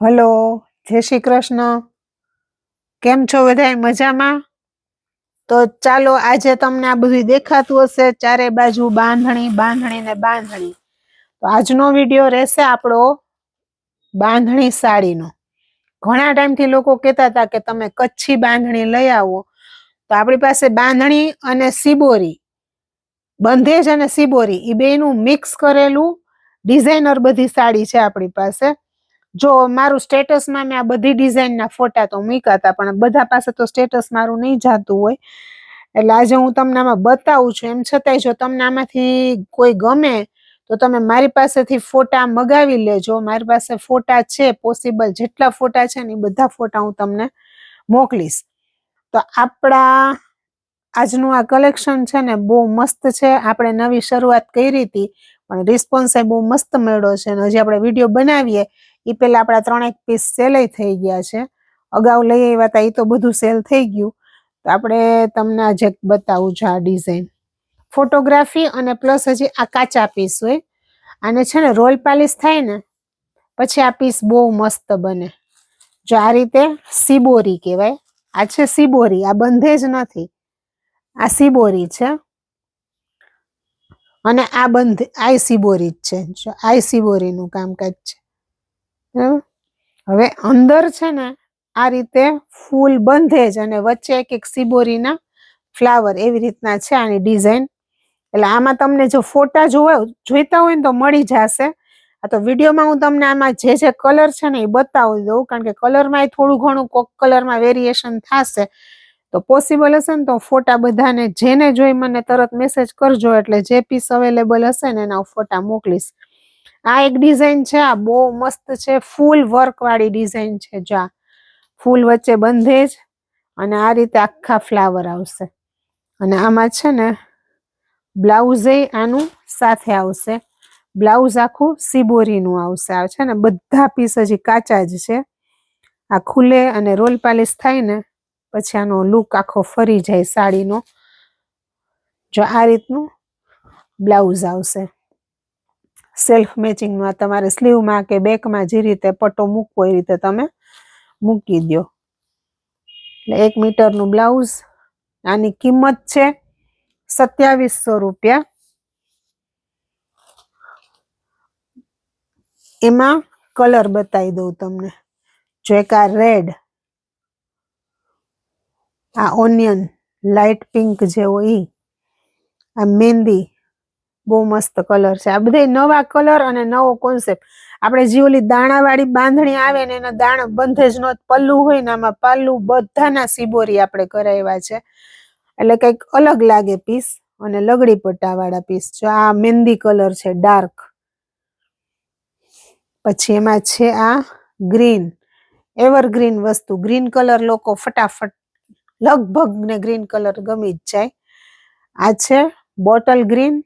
Hello, જય શ્રી કૃષ્ણ. કેમ છો બધા? મજામાં? તો ચાલો, આજે તમને આ બધું દેખાતું હશે, ચારે બાજુ બાંધણી બાંધણી ને બાંધણી. તો આજનો વીડિયો રહેશે આપણો બાંધણી સાડીનો. ઘણા ટાઈમથી લોકો કહેતા હતા કે તમે કચ્છી બાંધણી લઈ આવો. તો આપણી પાસે બાંધણી અને સિબોરી. બંધેજ અને સિબોરી. એ બેનું મિક્સ કરેલું ડિઝાઇનર બધી સાડી છે આપણી પાસે. જો મારું સ્ટેટસમાં મેં આ બધી ડિઝાઇનના ફોટા તો મૂક્યા હતા, પણ બધા પાસે તો સ્ટેટસ મારું નહીં જાતું હોય. એટલે આજે હું તમને આમાં બતાવું છું, એમ છતાંય જો તમને આમાંથી કોઈ ગમે, તો તમે મારી પાસેથી ફોટા મગાવી લેજો. મારી પાસે ફોટા છે પોસિબલ જેટલા ફોટા છે ને એ બધા ફોટા હું તમને મોકલીશ. તો આપણા આજનું આ કલેક્શન છે ને બહુ મસ્ત છે, આપણે નવી શરૂઆત કરી હતી, પણ રિસ્પોન્સ એ બહુ મસ્ત મળ્યો છે અને હજી આપણે વીડિયો બનાવીએ એ પેલા આપણા ત્રણેક પીસ સેલય થઈ ગયા છે. અગાઉ લઈ આવ્યા હતા એ તો બધું સેલ થઈ ગયું. તો આપણે તમને આજે બતાવું છું આ ડિઝાઇન ફોટોગ્રાફી અને પ્લસ હજી આ કાચા પીસ હોય. આને છે ને રોલ પાલિશ થાય ને, પછી આ પીસ બહુ મસ્ત બને. જો આ રીતે સિબોરી કહેવાય. આ છે સિબોરી આ બંધે જ નથી. આ સિબોરી છે. અને આ બંધ આઈ સિબોરી જ છે. જો આઈ સિબોરીનું કામકાજ છે. હવે અંદર છે ને આ રીતે ફૂલ બંધે જ અને વચ્ચે એક એક સિબોરીના ફ્લાવર એવી રીતના છે આની ડિઝાઇન એટલે આમાં તમને જો ફોટા જોવા જોઈતા હોય ને તો મળી જશે. આ તો વિડીયોમાં હું તમને આમાં જે જે કલર છે ને એ બતાવી દઉં, કારણ કે કલરમાં થોડું ઘણું કોક કલરમાં વેરિએશન થશે. તો પોસિબલ હશે ને તો ફોટા બધાને જેને જોઈ મને તરત મેસેજ કરજો, એટલે જે પીસ અવેલેબલ હશે ને એના ફોટા મોકલીશ. આ એક ડિઝાઇન છે, આ બહુ મસ્ત છે ફૂલ વર્ક વાળી ડિઝાઇન છે જા ફૂલ વચ્ચે બંધે જ અને આ રીતે આખા ફ્લાવર આવશે. અને આમાં છે ને બ્લાઉઝે આનું સાથે આવશે. બ્લાઉઝ આખું સિબોરીનું આવશે. આ છે ને, બધા પીસ હજી કાચા જ છે. આ ખુલે અને રોલ પાલિશ થાય ને, પછી આનો લુક આખો ફરી જાય સાડીનો. જો આ રીતનું બ્લાઉઝ આવશે. સેલ્ફ મેચિંગમાં તમારે સ્લીવમાં કે બેકમાં જે રીતે પટ્ટો મૂકવો એ રીતે તમે મૂકી દો એટલે એક મીટરનું બ્લાઉઝ આની કિંમત છે સત્યાવીસો રૂપિયા. એમાં કલર બતાવી દઉં તમને. જો એક આ રેડ આ ઓનિયન લાઇટ પિંક જેવો ઈ, આ મહેંદી બહુ મસ્ત કલર છે. આ બધા નવા કલર અને નવો કોન્સેપ્ટ આપણે જે ઓલી દાણાવાળી બાંધણી આવે ને એના દાણા બંધે જ નો પલ્લું હોય ને આમાં પલ્લું બધાના સિબોરી આપણે કરાવ્યા છે. એટલે કંઈક અલગ લાગે પીસ અને લગડી પટ્ટાવાળા પીસ જો આ મહેંદી કલર છે ડાર્ક પછી એમાં છે આ ગ્રીન એવરગ્રીન વસ્તુ. ગ્રીન કલર લોકો ફટાફટ લગભગ ને ગ્રીન કલર ગમી જ જાય. આ છે બોટલ ગ્રીન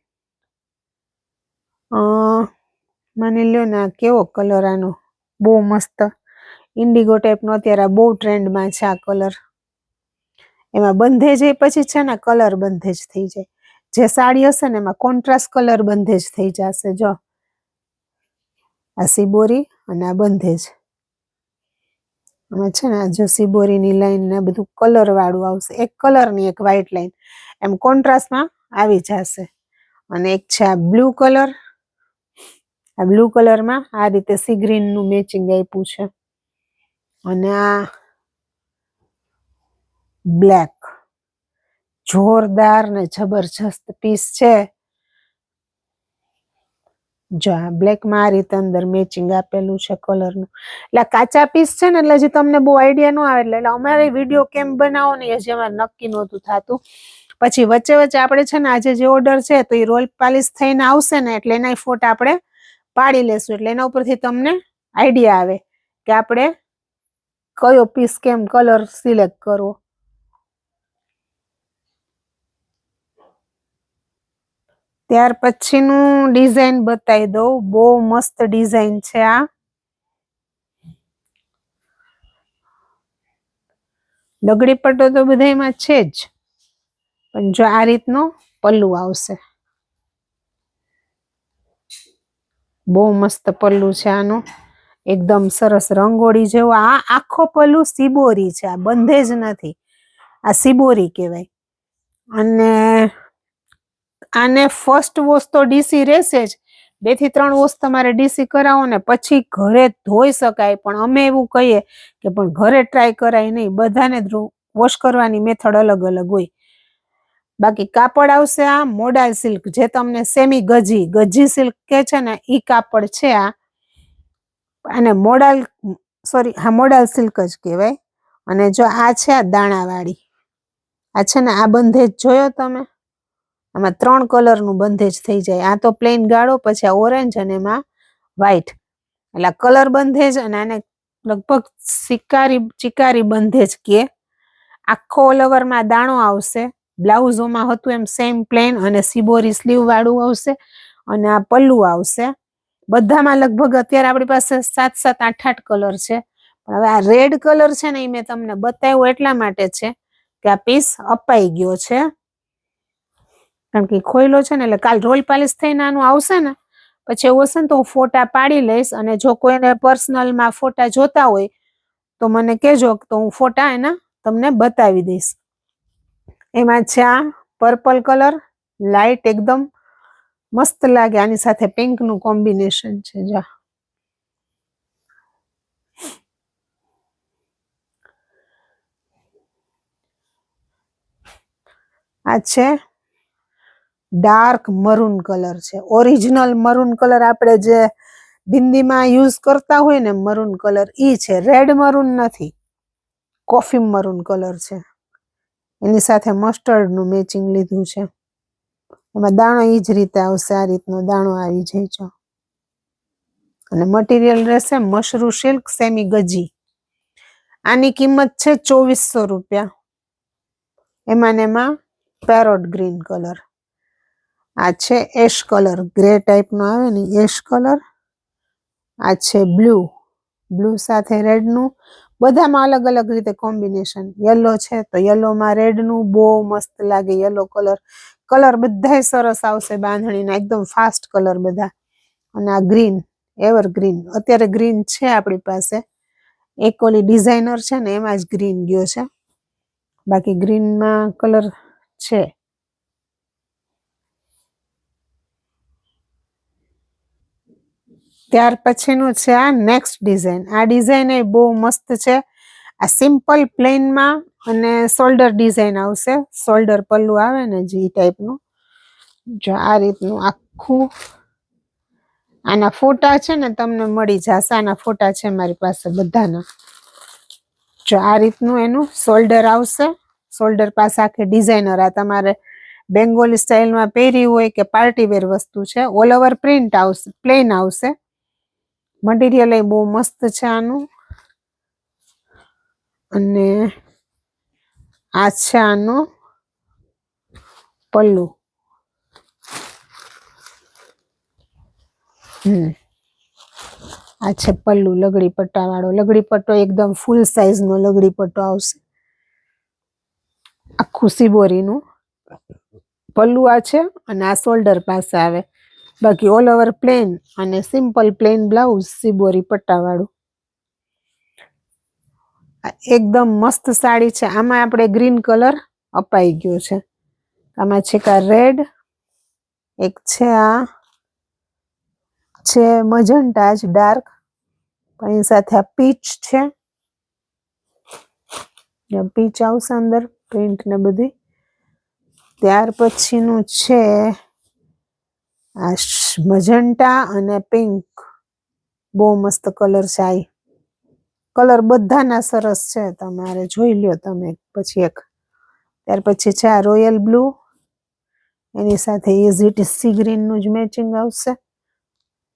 માની લ્યો ને આ કેવો કલર આનો? બહુ મસ્ત. ઇન્ડિગો ટાઈપનો અત્યારે બહુ ટ્રેન્ડમાં છે આ કલર એમાં બંધેજ એ પછી છે ને કલર બંધેજ થઈ જાય. જે સાડી હશે ને એમાં કોન્ટ્રાસ્ટ કલર બંધેજ થઈ જશે, જો. આ સિબોરી અને આ બંધેજ. એમાં છે ને આ જો સિબોરીની લાઈન ને બધું કલર વાળું આવશે. એક કલરની એક વ્હાઈટ લાઈન એમ કોન્ટ્રાસ્ટમાં આવી જશે. અને એક છે આ બ્લુ કલર આ બ્લુ કલરમાં આ રીતે સી ગ્રીનનું મેચિંગ આપ્યું છે. અને આ બ્લેક. જોરદાર ને જબરજસ્ત પીસ છે. જો આ બ્લેકમાં આ રીતે અંદર મેચિંગ આપેલું છે કલરનું એટલે કાચા પીસ છે ને, એટલે હજી તમને બહુ આઈડિયા ન આવે, એટલે અમારે વીડિયો કેમ બનાવો ને હજી અમારે નક્કી નહોતું થતું. પછી વચ્ચે વચ્ચે આપણે છે ને, આજે જે ઓર્ડર છે તો એ રોલ પાલિશ થઈને આવશે ને, એટલે એના ફોટા આપણે પાડી લેશું એટલે એના ઉપરથી તમને આઈડિયા આવે કે આપણે કયો પીસ કેમ કલર સિલેક્ટ કરવો. ત્યાર પછીનું ડિઝાઇન બતાવી દઉં. બહુ મસ્ત ડિઝાઇન છે આ. લગડી પટ્ટો તો બધામાં છે જ. પણ જો આ રીતનો પલ્લુ આવશે. બહુ મસ્ત પલ્લું છે આનું. એકદમ સરસ રંગોળી જેવો. આ આખો પલ્લું સિબોરી છે. આ બંધે જ નથી. આ સિબોરી કહેવાય. અને આને ફર્સ્ટ વોશ તો ડીસી રહેશે જ. બેથી ત્રણ વોશ તમારે ડીસી કરાવો ને પછી ઘરે ધોઈ શકાય. પણ અમે એવું કહીએ કે પણ ઘરે ટ્રાય કરાય નહીં. બધાને વોશ કરવાની મેથડ અલગ અલગ હોય. બાકી કાપડ આવશે આ મોડાલ સિલ્ક, જે તમને સેમી ગજી ગજી સિલ્ક કે છે ને એ કાપડ છે આ. અને મોડાલ, સોરી, હા, મોડાલ સિલ્ક જ કહેવાય. અને જો આ છે આ દાણાવાળી. આ છે ને, આ બંધેજ જોયો તમે? આમાં ત્રણ કલરનું બંધેજ થઈ જાય. આ તો પ્લેન ગાળો, પછી આ ઓરેન્જ અને એમાં વ્હાઈટ. એટલે આ કલર બંધેજ અને આને લગભગ સિકારી ચિકારી બંધેજ કે. આખો ઓલ દાણો આવશે. બ્લાઉઝોમાં હતું એમ સેમ પ્લેન અને સિબોરી સ્લીવ વાળું આવશે અને આ પલ્લુ આવશે. બધામાં લગભગ અત્યારે આપણી પાસે સાત સાત આઠ આઠ કલર છે. પણ હવે આ રેડ કલર છે ને એ મેં તમને બતાવ્યો એટલા માટે છે કે આ પીસ અપાઈ ગયો છે. કારણ કે ખોયલો છે ને એટલે કાલ રોલ પાલિશ થઈને આનું આવશે ને, પછી એવું હશે ને તો હું ફોટા પાડી લઈશ અને જો કોઈને પર્સનલમાં ફોટા જોતા હોય તો મને કહેજો તો હું ફોટા એના તમને બતાવી દઈશ. એમાં છે આ પર્પલ કલર લાઇટ એકદમ મસ્ત લાગે. આની સાથે પિંકનું કોમ્બિનેશન છે, જા. આ છે ડાર્ક મરૂન કલર છે. ઓરિજિનલ મરૂન કલર આપણે જે બિંદીમાં યુઝ કરતા હોય ને મરૂન કલર ઈ છે. રેડ મરૂન નથી. કોફી મરૂન કલર છે. એની સાથે મસ્ટર્ડનું મેચિંગ લીધું છે. એમાં દાણો એ જ રીતે આવશે, આ રીતનો દાણો આવી છે. અને મટીરિયલ રહેશે મશરૂ સિલ્ક સેમી ગજી. આની કિંમત છે ચોવીસો રૂપિયા. એમાં ને એમાં પેરોટ ગ્રીન કલર આ છે એશ કલર ગ્રે ટાઈપનો આવે ને એશ કલર આ છે બ્લુ બ્લુ સાથે રેડનું બધામાં અલગ અલગ રીતે કોમ્બિનેશન યલો છે તો યલોમાં રેડનું બહુ મસ્ત લાગે. યલો કલર કલર બધાય સરસ આવશે બાંધણીના. એકદમ ફાસ્ટ કલર બધા. અને આ ગ્રીન એવર ગ્રીન અત્યારે ગ્રીન છે આપણી પાસે. એક ઓલી ડિઝાઇનર છે ને, એમાં જ ગ્રીન ગયો છે. બાકી ગ્રીનમાં કલર છે. ત્યાર પછીનું છે આ નેક્સ્ટ ડિઝાઇન આ ડિઝાઇન એ બહુ મસ્ત છે. આ સિમ્પલ પ્લેનમાં અને શોલ્ડર ડિઝાઇન આવશે. શોલ્ડર પલ્લું આવે ને જે ટાઈપનું જો આ રીતનું આખું. આના ફોટા છે ને તમને મળી જશે. આના ફોટા છે મારી પાસે બધાના. જો આ રીતનું એનું શોલ્ડર આવશે. શોલ્ડર પાસે આખી ડિઝાઇનર આ તમારે બેંગોલી સ્ટાઇલમાં પહેરી હોય કે પાર્ટી વેર વસ્તુ છે ઓલ ઓવર પ્રિન્ટ આવશે પ્લેન આવશે. મટીરિયલ એ બહુ મસ્ત છે આનું. અને આ છે આનો પલ્લુ. હમ. આ છે પલ્લુ લગડી પટ્ટા વાળો. લગડી પટ્ટો એકદમ ફૂલ સાઈઝ નો લગડી પટ્ટો આવશે. આખું સિબોરીનું પલ્લુ આ છે અને આ શોલ્ડર પાસે આવે. બાકી ઓલ ઓવર પ્લેન અને સિમ્પલ પ્લેન બ્લાઉઝ સિબોરી પટ્ટાવાળું. એકદમ મસ્ત સાડી છે. આમાં આપણે ગ્રીન કલર અપાઈ ગયો છે. આમાં છે કા રેડ એક છે આ, છે મજન્ટા જ ડાર્ક એની સાથે આ પીચ છે. પીચ આવશે અંદર પ્રિન્ટ ને બધી. ત્યાર પછીનું છે આ મજન્ટા અને પિંક બહુ મસ્ત કલર છે આ. કલર બધાના સરસ છે. તમારે જોઈ લ્યો તમે પછી એક. ત્યાર પછી છે આ રોયલ બ્લુ. એની સાથે ઇઝ ઇટ સી ગ્રીનનું જ મેચિંગ આવશે.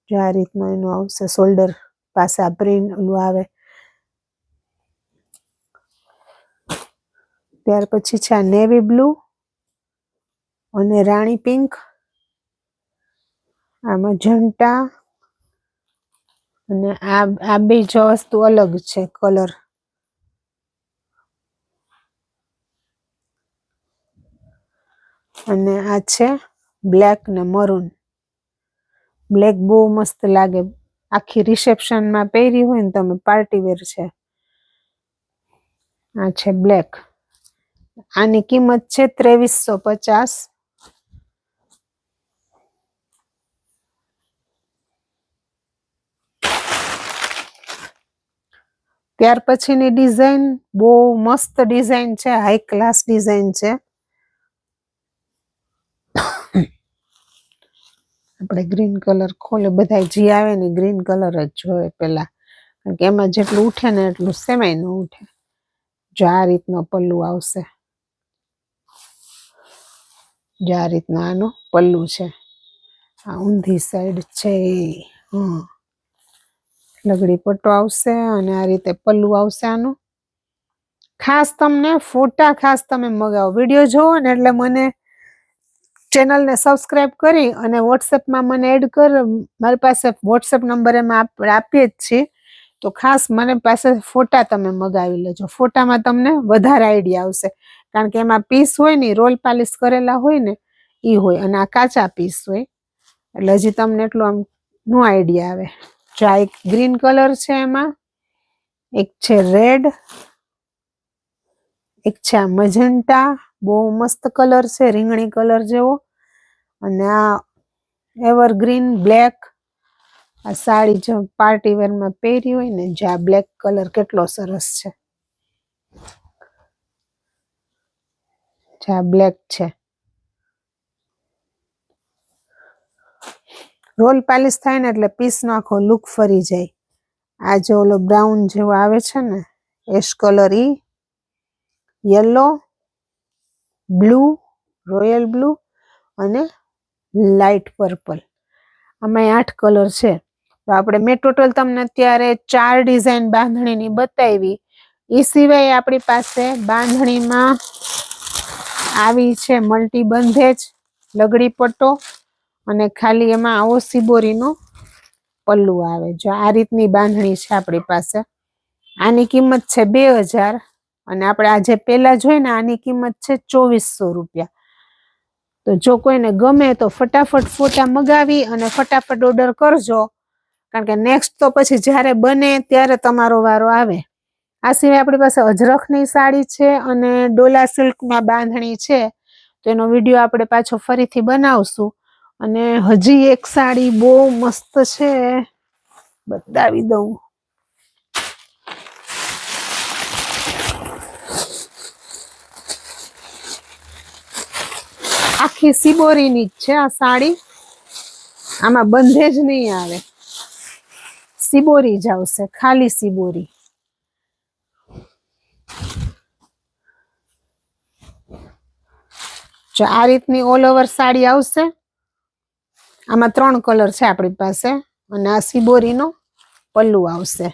જો આ રીતનું એનું આવશે. શોલ્ડર પાસે આ પ્રિન્ટ ઓલું આવે. ત્યાર પછી છે આ નેવી બ્લુ અને રાણી પિંક. આ મજન્ટા અને આ આ બે જ વસ્તુ અલગ છે, કલર. અને આ છે બ્લેક ને મરૂન. બ્લેક બહુ મસ્ત લાગે. આખી રિસેપ્શનમાં પહેરી હોય ને તમે, પાર્ટી વેર છે. આ છે બ્લેક. આની કિંમત છે ત્રેવીસો પચાસ. ત્યાર પછીની ડિઝાઇન બહુ મસ્ત ડિઝાઇન છે હાઈ ક્લાસ ડિઝાઇન છે. આપણે ગ્રીન કલર ખોલે બધા જે આવે ને ગ્રીન કલર જ જોવે પેલા. કારણ કે એમાં જેટલું ઉઠે ને એટલું સેમાય ન ઉઠે. જો આ રીતનો પલ્લુ આવશે. જો આ રીતનો આનો પલ્લુ છે. આ ઊંધી સાઈડ છે હમ. લગડી પટ્ટો આવશે અને આ રીતે પલ્લુ આવશે આનું. ખાસ તમને, ફોટા ખાસ તમે મગાવો. વીડિયો જોવો ને એટલે મને ચેનલને સબસ્ક્રાઇબ કરી અને વોટ્સએપમાં મને એડ કર. મારી પાસે વોટ્સએપ નંબર એમાં આપીએ જ છીએ. તો ખાસ મને પાસે ફોટા તમે મગાવી લેજો. ફોટામાં તમને વધારે આઈડિયા આવશે. કારણ કે એમાં પીસ હોય ને રોલ પાલિશ કરેલા હોય ને એ હોય. અને આ કાચા પીસ હોય. એટલે હજી તમને એટલું આમ નો આઈડિયા આવે. એક ગ્રીન કલર છે એમાં. એક છે રેડ એક છે આ મજન્ટા બહુ મસ્ત કલર છે, રીંગણી કલર જેવો. અને આ એવરગ્રીન બ્લેક આ સાડી જો પાર્ટી વેરમાં પહેરી હોય ને, જે આ બ્લેક કલર કેટલો સરસ છે. જે આ બ્લેક છે. રોલ પાલિશ થાય ને એટલે પીસનો આખો લુક ફરી જાય. આ જે ઓલો બ્રાઉન જેવો આવે છે ને, એશ કલર ઈ યલો બ્લુ રોયલ બ્લુ અને લાઇટ પર્પલ આમાં આઠ કલર છે. તો આપણે મેં ટોટલ તમને અત્યારે ચાર ડિઝાઇન બાંધણીની બતાવી. એ સિવાય આપણી પાસે બાંધણીમાં આવી છે મલ્ટી બંધેજ, લગડી પટ્ટો અને ખાલી એમાં આવો સિબોરીનો પલ્લુ આવે. જો આ રીતની બાંધણી છે આપણી પાસે. આની કિંમત છે બે હજાર અને આપણે આજે પહેલા જોઈએ ને, આની કિંમત છે ચોવીસો રૂપિયા. તો જો કોઈને ગમે તો ફટાફટ ફોટા મગાવી અને ફટાફટ ઓર્ડર કરજો. કારણ કે નેક્સ્ટ તો પછી જ્યારે બને ત્યારે તમારો વારો આવે. આ સિવાય આપણી પાસે અજરખની સાડી છે અને ડોલા સિલ્કમાં બાંધણી છે. તો એનો વીડિયો આપણે પાછો ફરીથી બનાવશું. અને હજી એક સાડી બહુ મસ્ત છે. બતાવી દઉં. આખી સિબોરીની જ છે આ સાડી. આમાં બંધે જ નહીં આવે. સિબોરી જ આવશે, ખાલી સિબોરી. જો આ રીતની ઓલ ઓવર સાડી આવશે. આમાં ત્રણ કલર છે આપણી પાસે અને આ સિબોરીનો પલ્લુ આવશે.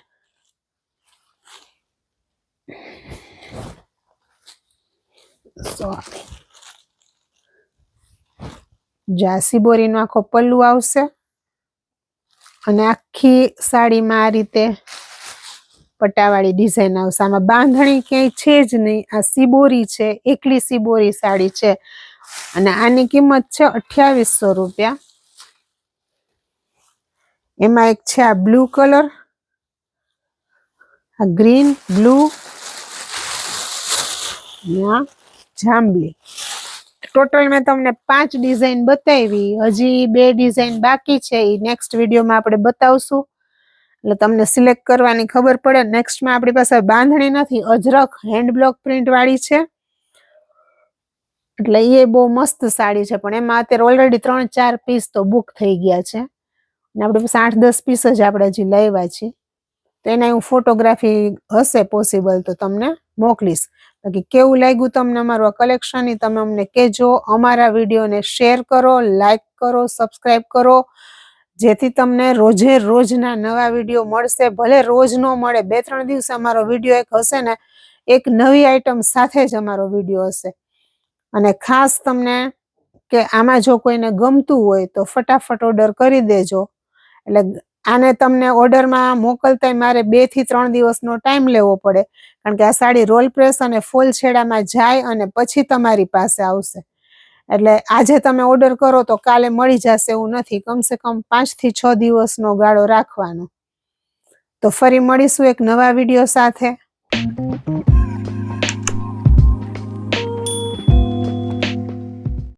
જા સિબોરીનો આખો પલ્લુ આવશે અને આખી સાડીમાં આ રીતે પટ્ટાવાળી ડિઝાઇન આવશે. આમાં બાંધણી ક્યાંય છે જ નહીં. આ સિબોરી છે, એકલી સિબોરી સાડી છે અને આની કિંમત છે અઠ્યાવીસો રૂપિયા. એમાં એક છે આ બ્લુ કલર, આ ગ્રીન, બ્લુ જાંબલી. ટોટલ મેં તમને પાંચ ડિઝાઇન બતાવી. હજી બે ડિઝાઇન બાકી છે. એ નેક્સ્ટ વિડીયોમાં આપણે બતાવશું. એટલે તમને સિલેક્ટ કરવાની ખબર પડે. નેક્સ્ટમાં આપણી પાસે બાંધણી નથી. અજરખ હેન્ડ બ્લોક પ્રિન્ટવાળી છે. એટલે એ બહુ મસ્ત સાડી છે. પણ એમાં અત્યારે ઓલરેડી ત્રણ ચાર પીસ તો બુક થઈ ગયા છે. અને આપણે આઠ દસ પીસ જ આપણે હજી લાવ્યા છીએ તો એના હું ફોટોગ્રાફી હશે પોસિબલ તો તમને મોકલીશ. બાકી કેવું લાગ્યું તમને અમારું આ કલેક્શન તમે અમને કહેજો. અમારા વિડીયોને શેર કરો લાઈક કરો સબસ્ક્રાઈબ કરો. જેથી તમને રોજે રોજના નવા વીડિયો મળશે. ભલે રોજ ન મળે, બે ત્રણ દિવસે અમારો વીડિયો એક હશે ને, એક નવી આઈટમ સાથે જ અમારો વીડિયો હશે. અને ખાસ તમને કે આમાં જો કોઈને ગમતું હોય તો ફટાફટ ઓર્ડર કરી દેજો. એટલે આને તમને ઓર્ડરમાં મોકલતા મારે બેથી ત્રણ દિવસનો ટાઈમ લેવો પડે. કારણ કે આ સાડી રોલ પ્રેસ અને ફૂલ છેડામાં જાય અને પછી તમારી પાસે આવશે. એટલે આજે તમે ઓર્ડર કરો તો કાલે મળી જશે એવું નથી. કમસે કમ પાંચથી છ દિવસનો ગાળો રાખવાનો. તો ફરી મળીશું એક નવા વીડિયો સાથે.